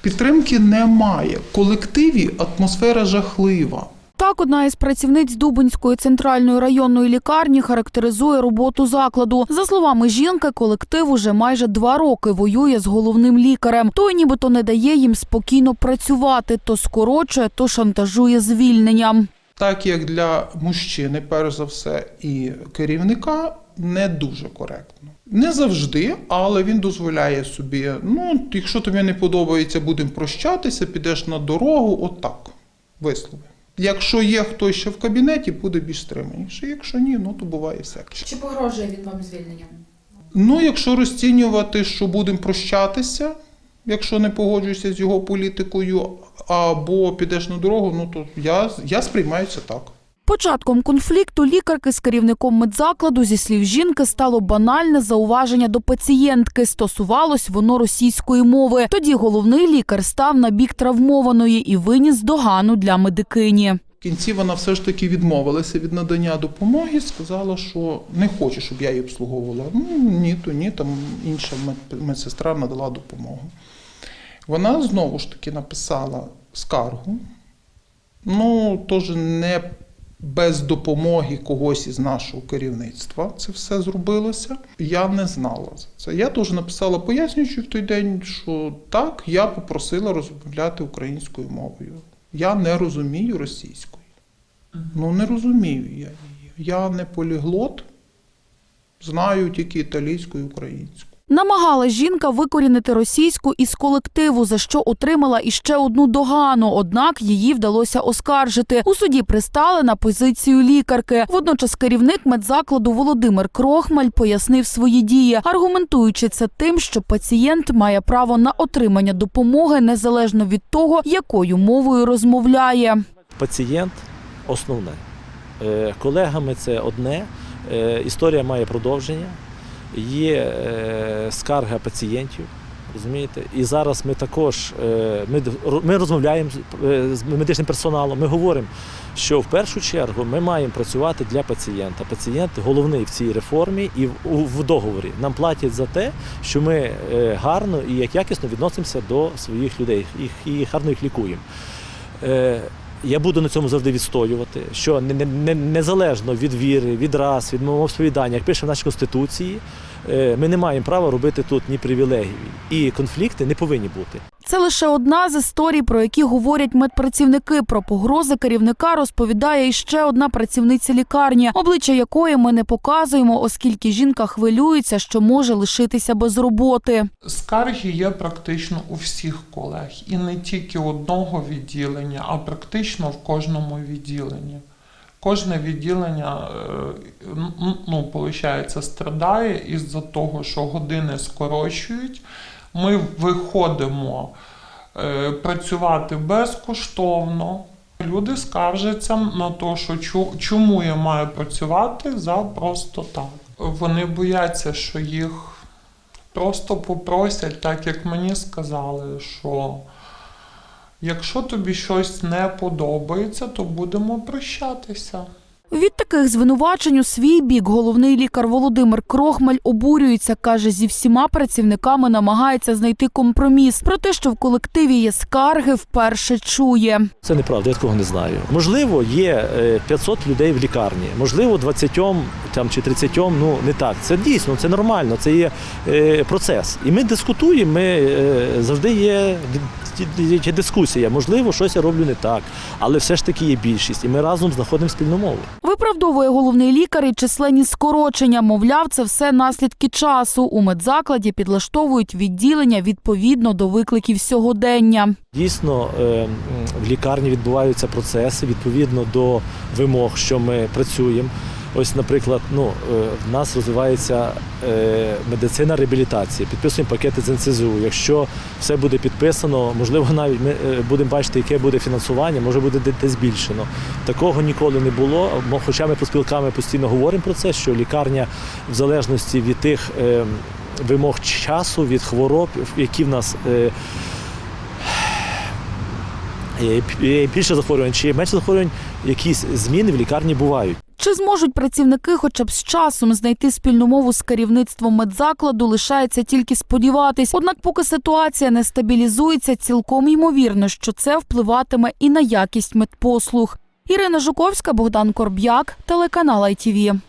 Підтримки немає. В колективі атмосфера жахлива. Так, одна із працівниць Дубинської центральної районної лікарні характеризує роботу закладу. За словами жінки, колектив уже майже два роки воює з головним лікарем. Той нібито не дає їм спокійно працювати, то скорочує, то шантажує звільненням. Так як для мужчини, перш за все, і керівника не дуже коректно. Не завжди, але він дозволяє собі: ну, якщо тобі не подобається, будемо прощатися, підеш на дорогу, отак. Вислови. Якщо є хтось ще в кабінеті, буде більш стриманіше. Якщо ні, ну то буває всяке. Чи погрожує він вам звільненням? Ну, якщо розцінювати, що будемо прощатися, якщо не погоджуюся з його політикою, або підеш на дорогу, ну то я, я сприймаю це так. Початком конфлікту лікарки з керівником медзакладу, зі слів жінки, стало банальне зауваження до пацієнтки. Стосувалось воно російської мови. Тоді головний лікар став на бік травмованої і виніс догану для медикині. В кінці вона все ж таки відмовилася від надання допомоги, сказала, що не хоче, щоб я її обслуговувала. Ну ні, то ні, там інша медсестра надала допомогу. Вона знову ж таки написала скаргу. Ну, теж не без допомоги когось із нашого керівництва це все зробилося. Я не знала за це. Я теж написала, пояснюючи в той день, що так, я попросила розмовляти українською мовою. Я не розумію російської. Ну, не розумію я її. Я не поліглот, знаю тільки італійську і українську. Намагала жінка викорінити російську із колективу, за що отримала іще одну догану. Однак її вдалося оскаржити. У суді пристали на позицію лікарки. Водночас керівник медзакладу Володимир Крохмаль пояснив свої дії, аргументуючи це тим, що пацієнт має право на отримання допомоги незалежно від того, якою мовою розмовляє. Пацієнт основне. Е, Колегами це одне. Е, Історія має продовження. Є е, скарга пацієнтів. Розумієте? І зараз ми також е, ми, ми розмовляємо з, е, з медичним персоналом. Ми говоримо, що в першу чергу ми маємо працювати для пацієнта. Пацієнт головний в цій реформі і в, договорі. Нам платять за те, що ми гарно і як якісно відносимося до своїх людей їх, і гарно їх лікуємо. Я буду на цьому завжди відстоювати, що не- не- не- незалежно від віри, від рас, від мовосповідання, як пише в нашій конституції, ми не маємо права робити тут ні привілегій. І конфлікти не повинні бути. Це лише одна з історій, про які говорять медпрацівники. Про погрози керівника розповідає іще одна працівниця лікарні, обличчя якої ми не показуємо, оскільки жінка хвилюється, що може лишитися без роботи. Скарги є практично у всіх колег, і не тільки одного відділення, а практично в кожному відділенні. Кожне відділення е, ну, виходить, страдає із-за того, що години скорочують. Ми виходимо е, працювати безкоштовно. Люди скаржаться на те, що чому я маю працювати за просто так. Вони бояться, що їх просто попросять, так як мені сказали, що якщо тобі щось не подобається, то будемо прощатися. Від таких звинувачень у свій бік головний лікар Володимир Крохмаль обурюється. каже, зі всіма працівниками намагається знайти компроміс. Про те, що в колективі є скарги, вперше чує. Це неправда, я такого не знаю. Можливо, є е, 500 людей в лікарні, можливо, 20 там, чи 30 ну не так. Це дійсно, це нормально, це є е, процес. І ми дискутуємо, ми, е, завжди є, є дискусія. Можливо, щось я роблю не так, але все ж таки є більшість, і ми разом знаходимо спільну мову. Виправдовує головний лікар і численні скорочення. Мовляв, це все наслідки часу. У медзакладі підлаштовують відділення відповідно до викликів сьогодення. Дійсно, е, в лікарні відбуваються процеси відповідно до вимог, що ми працюємо. Ось, наприклад, ну, е, в нас розвивається е, медицина реабілітації, підписуємо пакети з НСЗУ. Якщо все буде підписано, можливо, навіть ми е, будемо бачити, яке буде фінансування, може буде десь збільшено. Такого ніколи не було. Хоча ми поспілками постійно говоримо про це, що лікарня в залежності від тих вимог часу, від хвороб, які в нас. більше захворювань чи менше захворювань, якісь зміни в лікарні бувають. Чи зможуть працівники хоча б з часом знайти спільну мову з керівництвом медзакладу, лишається тільки сподіватись. Однак, поки ситуація не стабілізується, цілком ймовірно, що це впливатиме і на якість медпослуг. Ірина Жуковська, Богдан Корб'як, телеканал ITV.